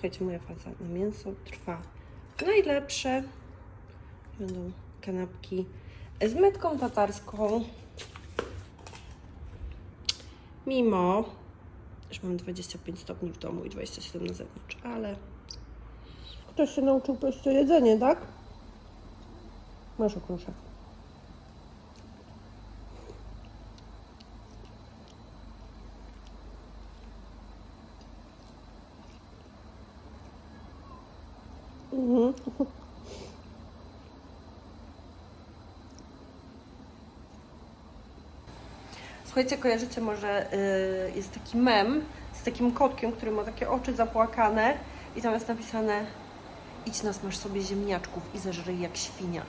Słuchajcie, moja faza na mięso trwa najlepsze. Będą kanapki z metką tatarską. Mimo, że mam 25 stopni w domu i 27 na zewnątrz, ale ktoś się nauczył to jedzenie, tak? Masz okruszek. Słuchajcie, kojarzycie może, y, jest taki mem z takim kotkiem, który ma takie oczy zapłakane i tam jest napisane idź nas masz sobie ziemniaczków i zeżryj jak świnia.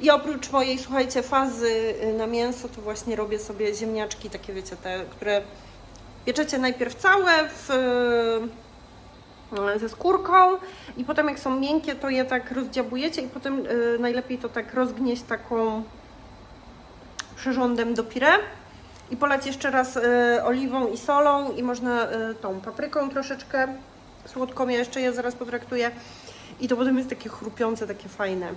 I oprócz mojej, słuchajcie, fazy y, na mięso, to właśnie robię sobie ziemniaczki, takie wiecie, te, które pieczecie najpierw całe w, y, ze skórką i potem jak są miękkie, to je tak rozdziabujecie i potem y, najlepiej to tak rozgnieść taką przyrządem do pire i polać jeszcze raz y, oliwą i solą i można y, tą papryką troszeczkę słodką, ja jeszcze je zaraz potraktuję i to potem jest takie chrupiące, takie fajne.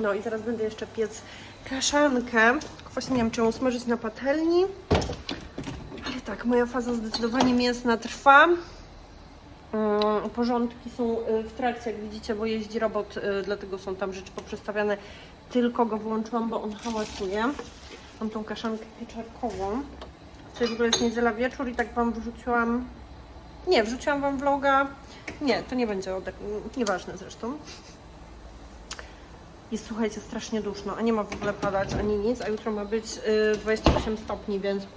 No i zaraz będę jeszcze piec kaszankę, właśnie nie wiem czy ją smażyć na patelni, ale tak, moja faza zdecydowanie mięsna trwa. Mm, Porządki są y, w trakcie, jak widzicie, bo jeździ robot, dlatego są tam rzeczy poprzestawiane. Tylko go wyłączyłam, bo on hałasuje. Mam tą kaszankę pieczarkową. Dzisiaj w ogóle jest niedziela wieczór i tak Wam wrzuciłam... Nie, wrzuciłam Wam vloga. Nie, to nie będzie ode... Nieważne zresztą. Jest, słuchajcie, strasznie duszno, a nie ma w ogóle padać ani nic, a jutro ma być y, 28 stopni, więc uh,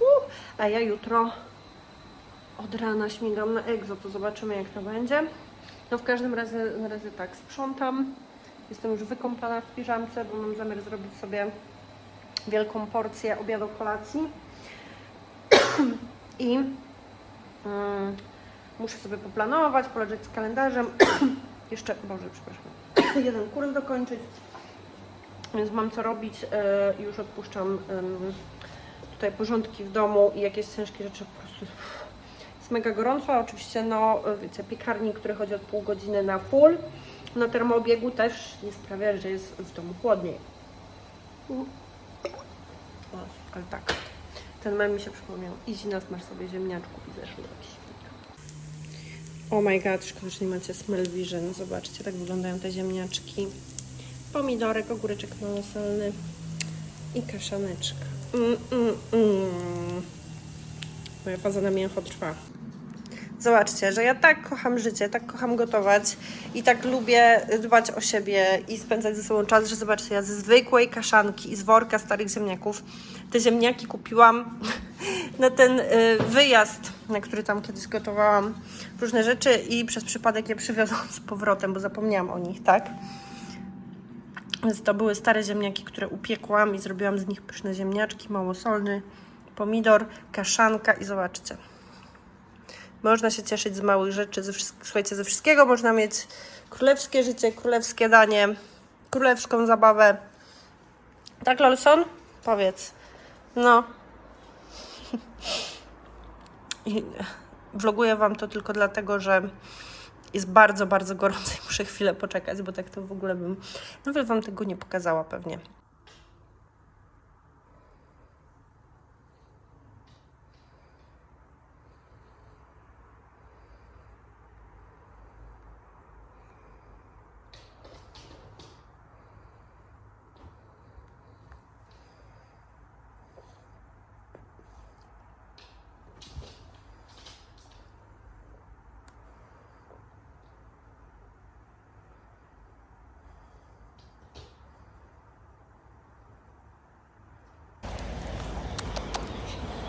a ja jutro od rana śmigam na egzo, to zobaczymy jak to będzie. No w każdym razie, na razie tak, sprzątam. Jestem już wykąpana w piżamce, bo mam zamiar zrobić sobie wielką porcję obiadu kolacji. I mm, muszę sobie poplanować, poleżeć z kalendarzem. Jeszcze, Boże, przepraszam, jeden kurs dokończyć. Więc mam co robić e, i już odpuszczam tutaj porządki w domu i jakieś ciężkie rzeczy po prostu jest mega gorąco, oczywiście no wiecie, piekarnik, który chodzi od pół godziny na full na termoobiegu też nie sprawia, że jest w domu chłodniej. Ale tak, ten mem mi się przypomniał. Idź nas masz sobie ziemniaczków i zeszły jakiś Oh my god, szkoda, że nie macie smell vision. Zobaczcie, tak wyglądają te ziemniaczki. Pomidorek, ogóreczek małosolny i kaszaneczka. Mm, mm, mm. Moja faza na mięcho trwa. Zobaczcie, że ja tak kocham życie, tak kocham gotować i tak lubię dbać o siebie i spędzać ze sobą czas, że zobaczcie, ja ze zwykłej kaszanki i z worka starych ziemniaków te ziemniaki kupiłam na ten y, wyjazd, na który tam kiedyś gotowałam różne rzeczy i przez przypadek je przywiozłam z powrotem, bo zapomniałam o nich, tak? Więc to były stare ziemniaki, które upiekłam i zrobiłam z nich pyszne ziemniaczki, małosolny pomidor, kaszanka i zobaczcie. Można się cieszyć z małych rzeczy, ze słuchajcie, ze wszystkiego można mieć królewskie życie, królewskie danie, królewską zabawę. Tak, Lolson? Powiedz. No. I vloguję Wam to tylko dlatego, że jest bardzo, bardzo gorąco i muszę chwilę poczekać, bo tak to w ogóle bym nawet Wam tego nie pokazała pewnie.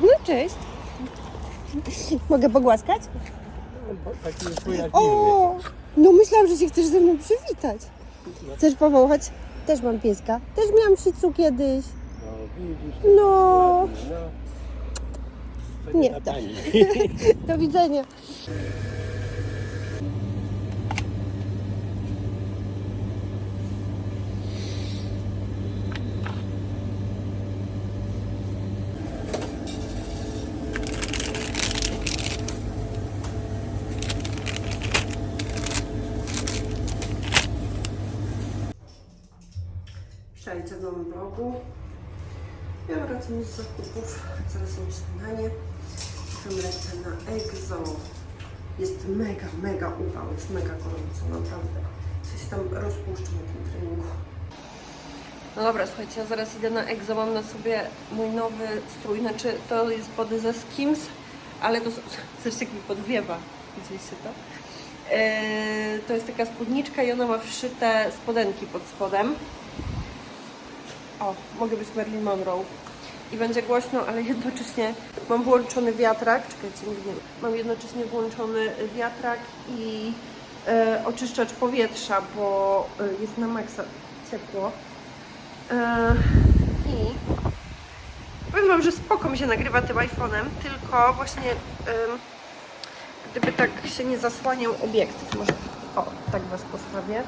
No cześć. Mogę pogłaskać? Taki jest twój jak O, no myślałam, że się chcesz ze mną przywitać. Chcesz powąchać? Też mam pieska. Też miałam shizu kiedyś. No widzisz. No, No. Nie, tak. pani. do widzenia. Witajcie w nowym vlogu. Ja wracam z zakupów, mam śniadanie. Lecę na Exo. Jest mega, mega upał, jest mega gorąco, naprawdę. Coś tam rozpuszczę na tym treningu. No dobra, słuchajcie, ja zaraz idę na Exo, mam na sobie mój nowy strój, znaczy to jest body ze Skims, ale to coś tak mi podwiewa, widzieliście to? Eee, to jest taka spódniczka i ona ma wszyte spodenki pod spodem. O, mogę być Marilyn Monroe. I będzie głośno, ale jednocześnie mam włączony wiatrak. Czekajcie, nie wiem. Mam jednocześnie włączony wiatrak i e, oczyszczacz powietrza, bo e, jest na maksa ciepło. E, I powiem Wam, że spoko mi się nagrywa tym iPhone'em, tylko właśnie em, gdyby tak się nie zasłaniał obiektyw, może o, tak Was postawię.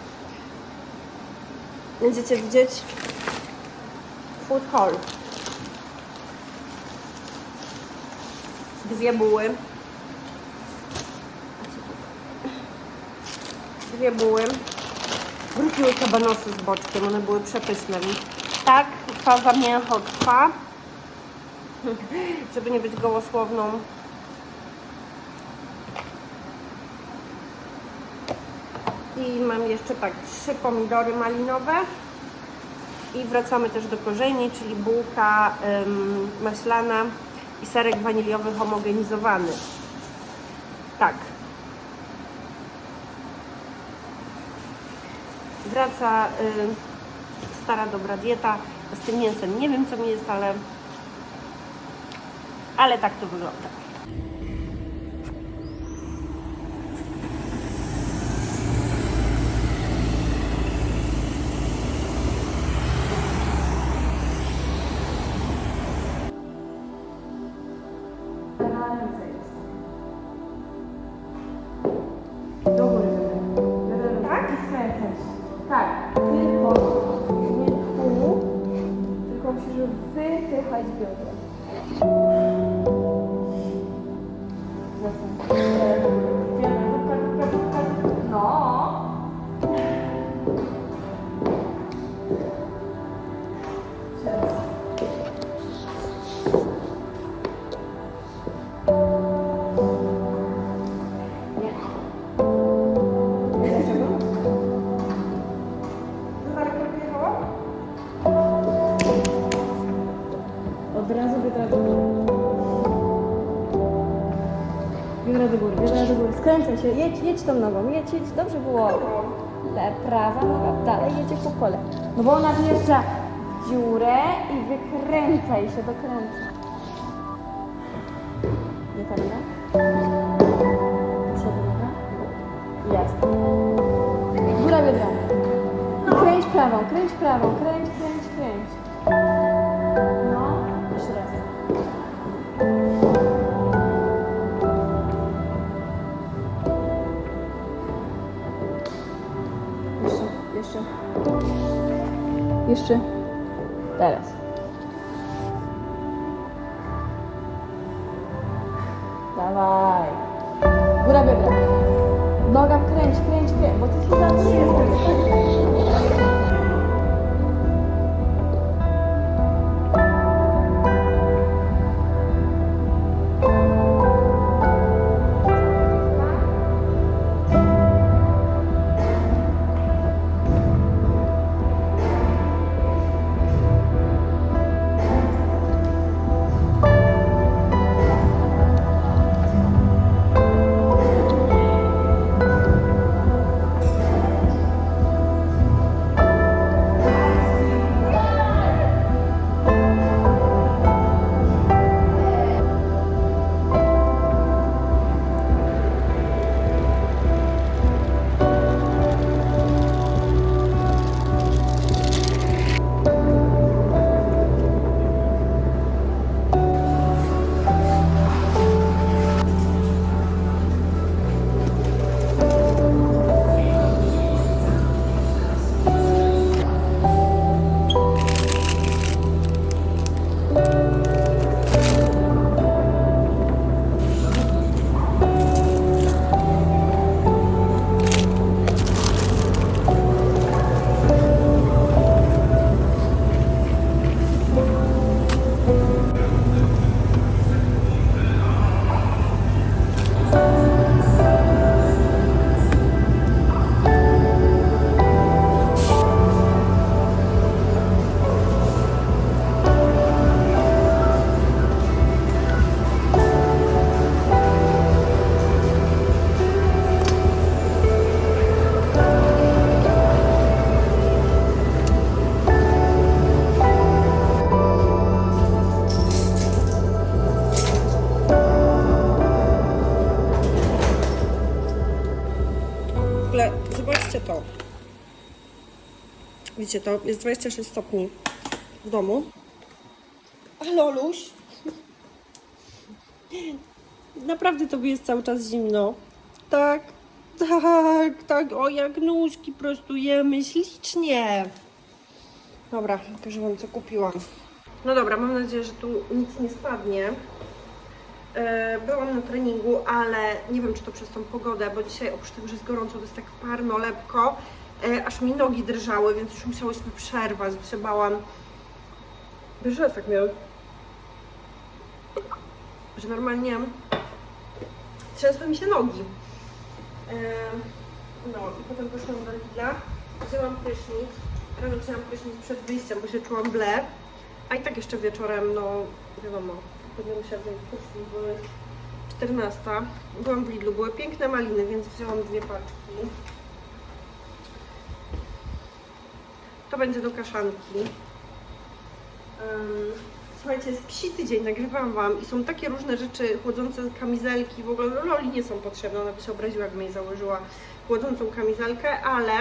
Będziecie widzieć food hall. Dwie buły. Dwie buły. Wróciły kabanosy z boczkiem, one były przepyszne. Tak, faza mięcho trwa. Żeby nie być gołosłowną. I mam jeszcze tak, trzy pomidory malinowe. I wracamy też do korzeni, czyli bułka ym, maślana i serek waniliowy homogenizowany. Tak. Wraca y, stara dobra dieta. Z tym mięsem nie wiem co mi jest, ale, ale tak to wygląda. Tą nogą, jedź, dobrze było. Le, prawa noga, dalej jedzie po kole. No bo ona wjeżdża w dziurę i wykręcaj się, dokręca. Nie tam, nie? Przodu. Jasne. Góra biodra. I kręć prawą, kręć prawą, kręć. Teraz. To. Widzicie to? Jest 26 stopni w domu. A Loluś? Naprawdę tobie jest cały czas zimno. Tak, tak, tak. O, jak nóżki prostujemy ślicznie. Dobra, pokażę wam co kupiłam. No dobra, mam nadzieję, że tu nic nie spadnie. E, Byłam na treningu, ale nie wiem, czy to przez tą pogodę, bo dzisiaj oprócz tego, że jest gorąco, to jest tak parno, lepko, e, aż mi nogi drżały, więc już musiałyśmy przerwać, bo się bałam. Wiesz, że tak miał, że normalnie trzęsły mi się nogi. E, No i potem poszłam do Lidla, wzięłam prysznic, rano wzięłam prysznic przed wyjściem, bo się czułam ble, a i tak jeszcze wieczorem, no wiadomo, będę musiała wziąć prysznic, bo jest 14. Byłam w Lidlu, były piękne maliny, więc wzięłam dwie paczki. To będzie do kaszanki. Słuchajcie, jest psi tydzień, nagrywam Wam i są takie różne rzeczy, chłodzące kamizelki, w ogóle no, Loli nie są potrzebne, ona by się obraziła, jakbym jej założyła chłodzącą kamizelkę, ale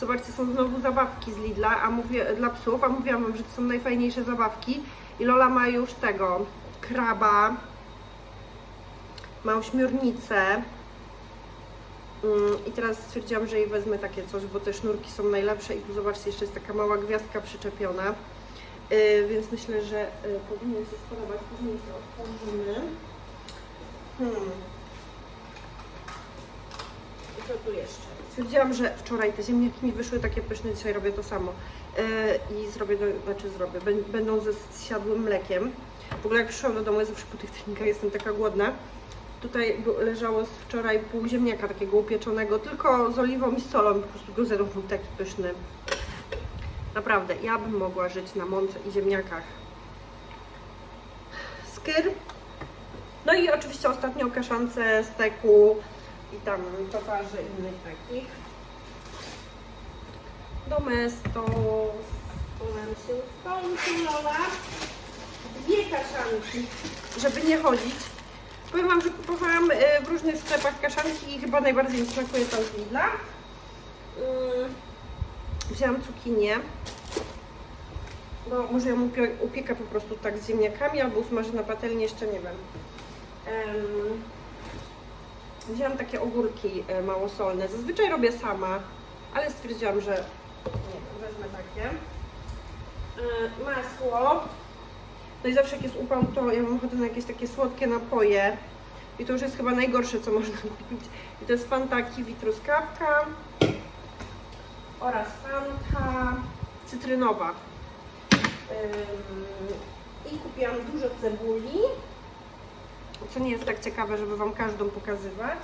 zobaczcie, są znowu zabawki z Lidla, a mówię, dla psów, a mówiłam Wam, że to są najfajniejsze zabawki i Lola ma już tego, kraba, ma ośmiornicę Mm, i teraz stwierdziłam, że jej wezmę takie coś, bo te sznurki są najlepsze i tu zobaczcie, jeszcze jest taka mała gwiazdka przyczepiona. Yy, więc myślę, że yy, powinien się spodobać. Później to otworzymy. Hmm. I co tu jeszcze? Stwierdziłam, że wczoraj te ziemniaki mi wyszły takie pyszne, dzisiaj robię to samo. Yy, I zrobię, znaczy zrobię, bę- będą ze zsiadłym mlekiem. W ogóle jak przyszłam do domu, ja zawsze po tych treningach jestem taka głodna. Tutaj leżało z wczoraj pół ziemniaka takiego upieczonego, tylko z oliwą i z solą, po prostu go był taki pyszny. Naprawdę, ja bym mogła żyć na mące i ziemniakach. Skyr. No i oczywiście ostatnio kaszance, steku i tam tatarzy innych takich. Domestos. Tu nam się skończy, Lola. Dwie kaszanki, żeby nie chodzić. Powiem Wam, że kupowałam e, w różnych sklepach kaszanki i chyba najbardziej mi smakuje ta z Lidla. Mm, Wzięłam cukinię. No, może ją upie upiekę po prostu tak z ziemniakami albo usmażę na patelni, jeszcze nie wiem. Em, wzięłam takie ogórki e, małosolne. Zazwyczaj robię sama, ale stwierdziłam, że nie wezmę takie. E, masło. No i zawsze jak jest upał, to ja mam ochotę na jakieś takie słodkie napoje. I to już jest chyba najgorsze, co można kupić. I to jest Fanta kiwi truskawka oraz Fanta cytrynowa. I kupiłam dużo cebuli, co nie jest tak ciekawe, żeby Wam każdą pokazywać.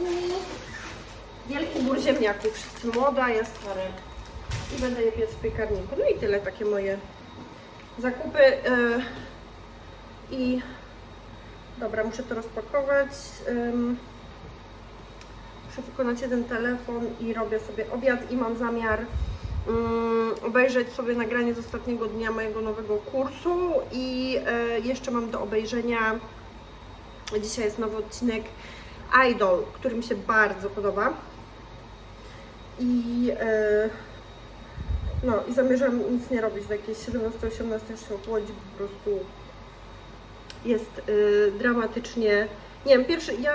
I wielki bór ziemniaków, wszyscy młoda, ja stary. I będę je piec w piekarniku. No i tyle takie moje zakupy. Yy, I dobra, muszę to rozpakować. Muszę wykonać jeden telefon i robię sobie obiad i mam zamiar obejrzeć sobie nagranie z ostatniego dnia mojego nowego kursu i e, jeszcze mam do obejrzenia dzisiaj jest nowy odcinek Idol, który mi się bardzo podoba i e, no i zamierzam nic nie robić do jakieś 17-18 już się ochłodzi po prostu jest y, dramatycznie. Nie wiem, pierwszy, ja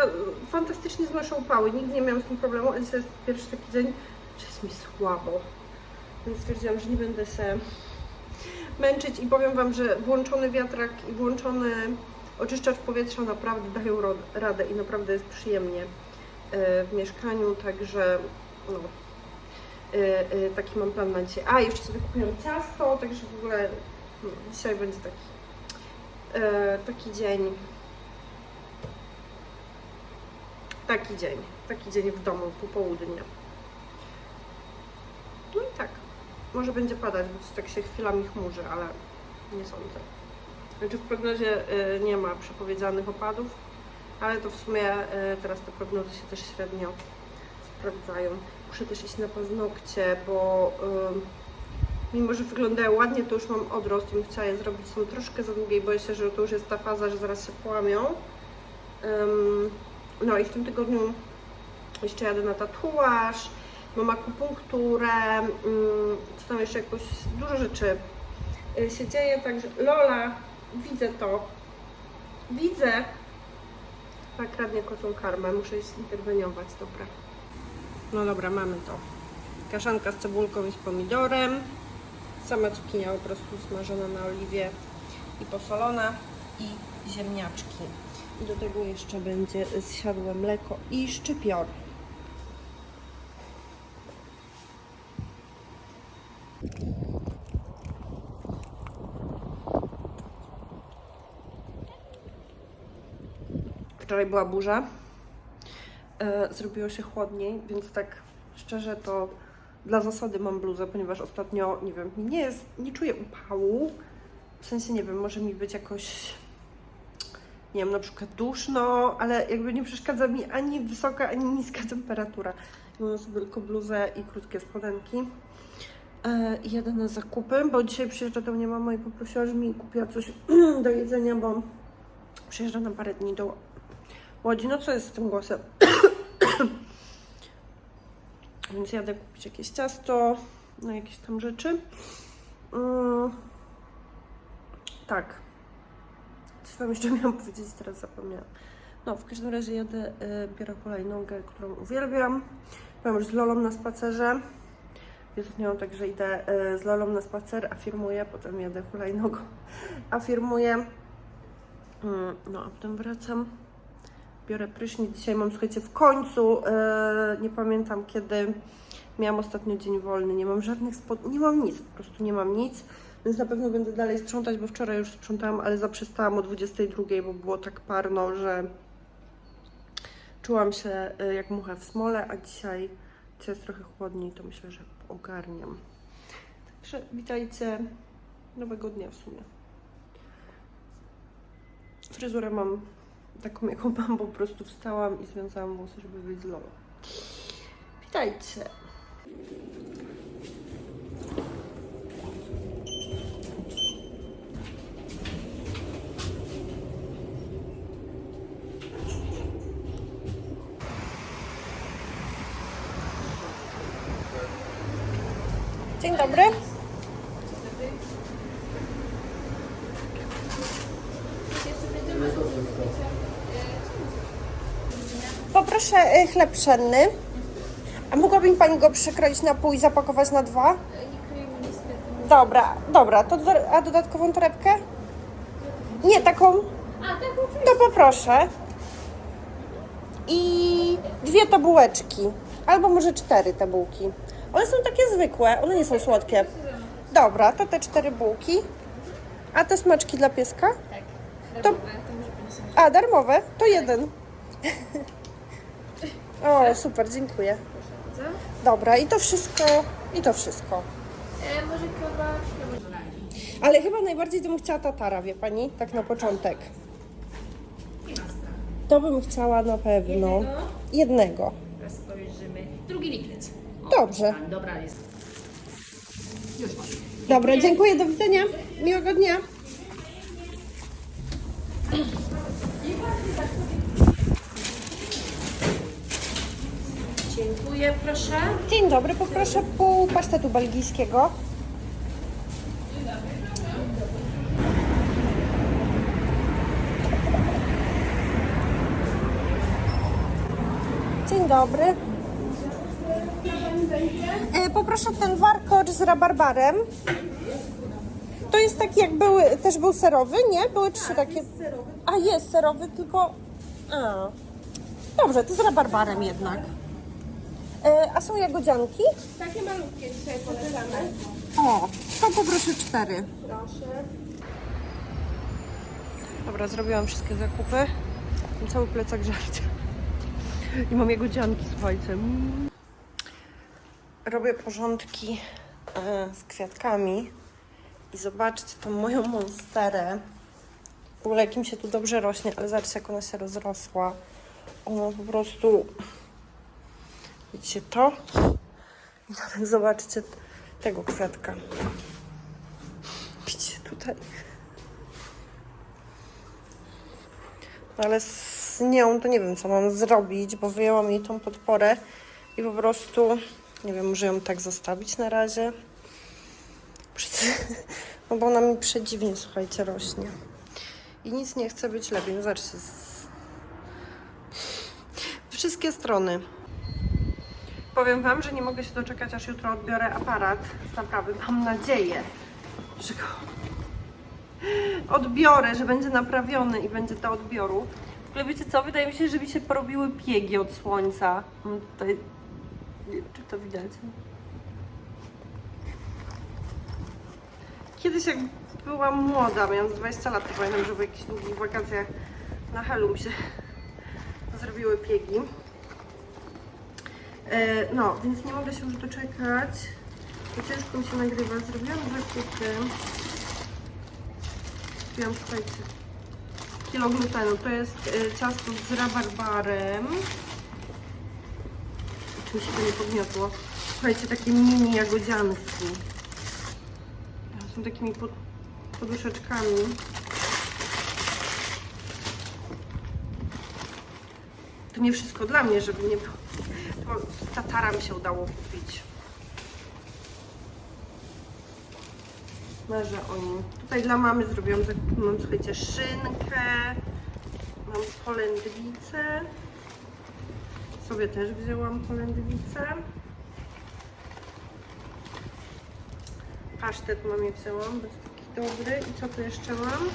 fantastycznie znoszę upały, nigdy nie miałam z tym problemu, ale jest pierwszy taki dzień, że jest mi słabo. Więc stwierdziłam, że nie będę się męczyć i powiem Wam, że włączony wiatrak i włączony oczyszczacz powietrza naprawdę dają radę i naprawdę jest przyjemnie y, w mieszkaniu, także no, y, y, taki mam plan na dzisiaj. A, jeszcze sobie kupiłam ciasto, także w ogóle no, dzisiaj będzie taki, taki dzień taki dzień. Taki dzień w domu, popołudnie. No i tak. Może będzie padać, bo tak się chwilami chmurzy, ale nie sądzę. Znaczy w prognozie y, nie ma przepowiedzianych opadów, ale to w sumie y, teraz te prognozy się też średnio sprawdzają. Muszę też iść na paznokcie, bo y, mimo, że wyglądają ładnie, to już mam odrost i chciała je zrobić. Są troszkę za długie i boję się, że to już jest ta faza, że zaraz się połamią. No i w tym tygodniu jeszcze jadę na tatuaż, mam akupunkturę, co tam jeszcze jakoś dużo rzeczy się dzieje, także Lola, widzę to, widzę, tak kradnie kocią karmę, muszę interweniować, dobra. No dobra, mamy to. Kaszanka z cebulką i z pomidorem, sama cukinia po prostu smażona na oliwie i posolona i ziemniaczki. I do tego jeszcze będzie zsiadłe mleko i szczypior. Wczoraj była burza. E, zrobiło się chłodniej, więc tak szczerze to dla zasady mam bluzę, ponieważ ostatnio, nie wiem, nie jest, nie czuję upału. W sensie, nie wiem, może mi być jakoś, nie wiem, na przykład duszno, ale jakby nie przeszkadza mi ani wysoka, ani niska temperatura. Mam sobie tylko bluzę i krótkie spodenki. E, jadę na zakupy, bo dzisiaj przyjeżdża do mnie mama i poprosiła, żeby mi kupiła coś do jedzenia, bo przyjeżdża na parę dni do Łodzi. No co jest z tym głosem? Więc jadę kupić jakieś ciasto, no jakieś tam rzeczy. Mm, tak. Coś wam jeszcze miałam powiedzieć, teraz zapomniałam. No, w każdym razie jadę, y, biorę hulajnogę, którą uwielbiam. Byłam już z Lolą na spacerze. Jest z nią, także idę y, z Lolą na spacer, afirmuję, potem jadę hulajnogą, afirmuję. Mm, no, a potem wracam biorę prysznic. Dzisiaj mam, słuchajcie, w końcu, e, nie pamiętam kiedy, miałam ostatnio dzień wolny, nie mam żadnych spod... nie mam nic, po prostu nie mam nic, więc na pewno będę dalej sprzątać, bo wczoraj już sprzątałam, ale zaprzestałam o 22, bo było tak parno, że czułam się e, jak mucha w smole, a dzisiaj, dzisiaj jest trochę chłodniej, to myślę, że ogarniam. Także witajcie nowego dnia w sumie. Fryzurę mam taką jaką mam, po prostu wstałam i związałam włosy, żeby wyjść z Lolą. Witajcie! Dzień dobry. Poproszę y, chleb pszenny. A mogłaby mi Pani go przekroić na pół i zapakować na dwa? Dobra, dobra. To do, a dodatkową torebkę? Nie, taką. A, tak, oczywiście. To poproszę. I dwie to bułeczki. Albo może cztery te bułki. One są takie zwykłe, one nie są słodkie. Dobra, to te cztery bułki. A te smaczki dla pieska? Tak. To- To, to może pani sobie A, darmowe? To jeden. O, super, dziękuję. bardzo. Dobra, i to wszystko, i to wszystko. E, może kiełbasa, może Ale chyba najbardziej to bym chciała tatara, wie pani? Tak na początek. To bym chciała na pewno. Jednego? Jednego. Teraz spojrzymy. Drugi likiec. Dobrze. Dobra jest. Dobra, dziękuję, do widzenia. Miłego dnia. Dziękuję, proszę. Dzień dobry, poproszę pół pasztetu belgijskiego. Dzień dobry. E, Poproszę ten warkocz z rabarbarem. To jest taki jak były, też był serowy, nie? Były trzy takie. A jest serowy, tylko. A. Dobrze, to z rabarbarem jednak. E, A są jagodzianki? Takie malutkie dzisiaj polecamy. O, to poproszę cztery. Proszę. Dobra, zrobiłam wszystkie zakupy. Ten cały plecak żarcia. I mam jego dzianki, słuchajcie. Mm. Robię porządki e, z kwiatkami i zobaczcie tą moją monsterę. W ogóle jakim się tu dobrze rośnie, ale zobaczcie jak ona się rozrosła. Ona po prostu... Widzicie to? I nawet zobaczcie tego kwiatka. Widzicie tutaj? No ale z nią to nie wiem, co mam zrobić, bo wyjęłam jej tą podporę i po prostu, nie wiem, może ją tak zostawić na razie. No bo ona mi przedziwnie, słuchajcie, rośnie. I nic nie chce być lepiej. No zobaczcie. z- Wszystkie strony. Powiem Wam, że nie mogę się doczekać, aż jutro odbiorę aparat z naprawy. Mam nadzieję, że go odbiorę, że będzie naprawiony i będzie do odbioru. W ogóle wiecie co? Wydaje mi się, że mi się porobiły piegi od słońca. Tutaj... Nie wiem, czy to widać. Kiedyś jak byłam młoda, mając 20 lat, to pamiętam, że w jakichś długich wakacjach na Helu mi się zrobiły piegi. E, No, więc nie mogę się już doczekać. Bo ciężko mi się nagrywa. Zrobiłam zakupy. Kupiłam, słuchajcie, kilo glutenu. To jest y, ciasto z rabarbarem. Czy mi się to nie podniosło? Słuchajcie, takie mini jagodzianki. Są takimi pod, poduszeczkami. To nie wszystko dla mnie, żeby nie było. To tatara mi się udało kupić. Marzę o nim. Tutaj dla mamy zrobiłam. Mam, słuchajcie, szynkę. Mam polędwicę. Sobie też wzięłam polędwicę. Pasztet mamie wzięłam, bo jest taki dobry. I co tu jeszcze mam?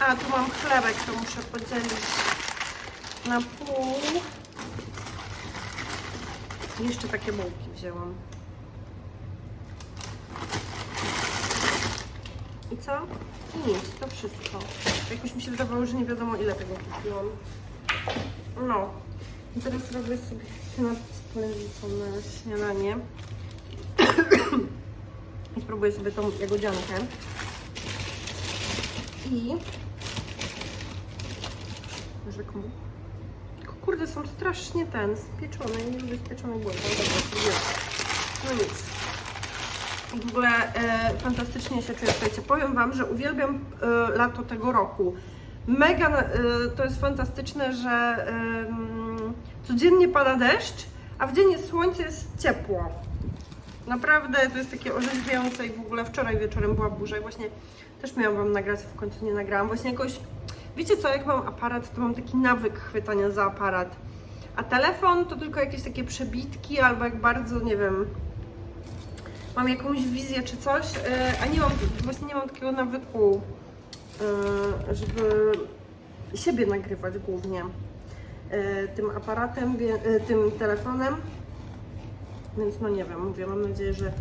A, tu mam chlebek, to muszę podzielić na pół. Jeszcze takie bułki wzięłam. I co? I nic, to wszystko. Jakoś mi się wydawało, że nie wiadomo ile tego kupiłam. No. I teraz robię sobie polędwicą na śniadanie. I spróbuję sobie tą jagodziankę. I... Tylko kurde, są strasznie ten, spieczone. Nie lubię błędów. Dobra, spróbuję. No nic. W ogóle e, fantastycznie się czuję. Słuchajcie, powiem Wam, że uwielbiam e, lato tego roku. Mega e, to jest fantastyczne, że em, codziennie pada deszcz, a w dzień jest słońce, jest ciepło. Naprawdę to jest takie orzeźwiające i w ogóle wczoraj wieczorem była burza i właśnie też miałam Wam nagrać, w końcu nie nagrałam. Właśnie jakoś, wiecie co, jak mam aparat, to mam taki nawyk chwytania za aparat. A telefon to tylko jakieś takie przebitki albo jak bardzo, nie wiem, mam jakąś wizję czy coś, e, a nie mam, właśnie nie mam takiego nawyku, e, żeby siebie nagrywać głównie e, tym aparatem, tym telefonem. Więc no nie wiem, mówię, mam nadzieję, że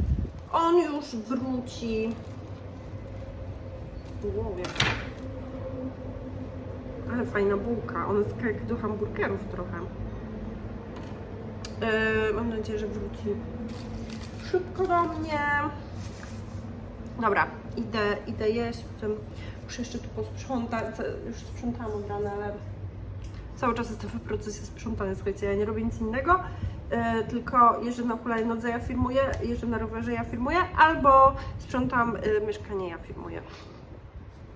on już wróci. Wow, jak... Ale fajna bułka, ona jest jak do hamburgerów trochę. E, mam nadzieję, że wróci szybko do mnie. Dobra, idę, idę jeść, potem muszę jeszcze tu posprzątać. Już sprzątałam od rana, ale cały czas jestem w procesie sprzątania. Słuchajcie, ja nie robię nic innego, e, tylko jeżdżę na hulajnodze, ja filmuję, jeżdżę na rowerze, ja filmuję, albo sprzątam e, mieszkanie, ja filmuję.